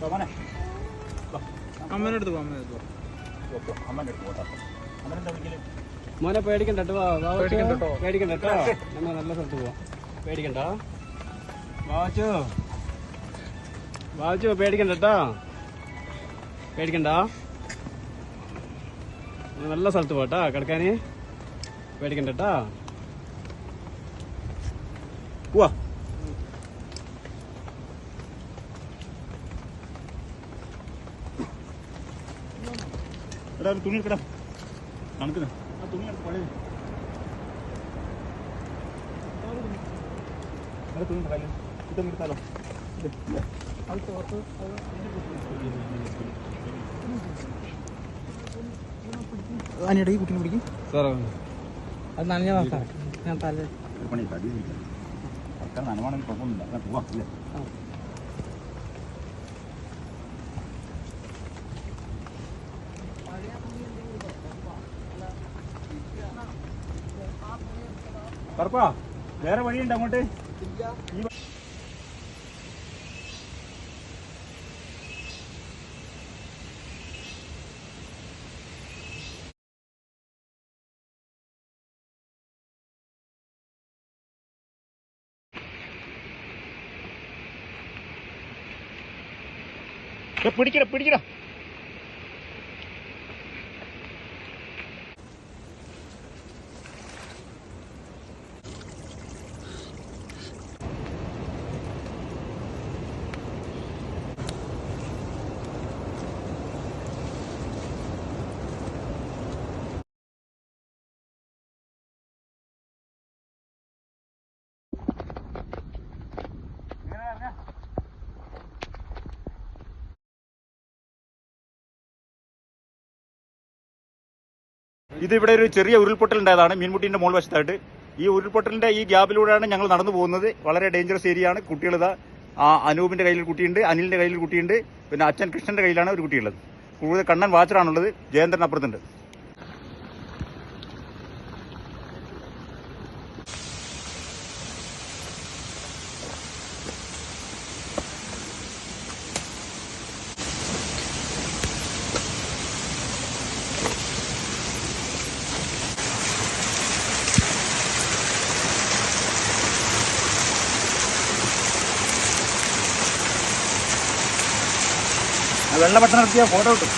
മോനെ. അമ്മേനെ അമ്മേനെ പോട്ടാ പേടിക്കണ്ട പേടിക്കണ്ട. പേടിക്കണ്ട കേട്ടോ. നമ്മൾ നല്ല സ്ഥലത്ത് പോവാം. പേടിക്കണ്ട. വാച്ചു വാച്ചു പേടിക്കണ്ട കേട്ടോ. പേടിക്കണ്ട. നല്ല സ്ഥലത്ത് പോട്ടാ കിടക്കാന്. പേടിക്കണ്ട കേട്ടോ. പോവാ എടാ ഒരു തുണി എടുക്കടാ തണുക്കുന്ന ആ തുണി എടുത്ത് പഴയ ആ തുണി എടുത്ത് കയ്യിൽ ഇതൊന്നും എടുത്താലോ ഇത് ഇല്ല. അനിയുടെ ഈ കുട്ടീനെ പിടിക്കും സാറേ അത് നനഞ്ഞ നോക്കാം ഞാൻ തല ഒരു പണി തടി സർക്കാർ നനവാണെങ്കിൽ കുഴപ്പമൊന്നുമില്ല എന്നാ പോവാം ഇല്ലേ കറുപ്പാ വേറെ വഴിയുണ്ട് അങ്ങോട്ട് ഈ വ- ഏ, പിടിക്കടാ പിടിക്കടാ ഇത് ഇവിടെ ഒരു ചെറിയ ഉരുൾപൊട്ടൽ ഉണ്ടായതാണ്. മീൻമുട്ടിന്റെ മോൾ വശത്തായിട്ട്. ഈ ഉരുൾപൊട്ടലിന്റെ ഈ ഗ്യാപ്പിലൂടെയാണ് ഞങ്ങൾ നടന്നു പോകുന്നത്. വളരെ ഡേഞ്ചറസ് ഏരിയ ആണ്. കുട്ടികളിതാ ആ അനൂപിന്റെ കയ്യിൽ കുട്ടിയുണ്ട് അനിലിന്റെ കയ്യിൽ കുട്ടിയുണ്ട്. പിന്നെ അച്ഛൻ കൃഷ്ണന്റെ കയ്യിലാണ് ഒരു കുട്ടിയുള്ളത്. കൂടുതൽ കണ്ണൻ വാച്ചറാണുള്ളത് ജയേന്ദ്രൻ അപ്പുറത്തുണ്ട്. വെള്ളപട്ടണം നടത്തിയ ഫോട്ടോ കിട്ടും.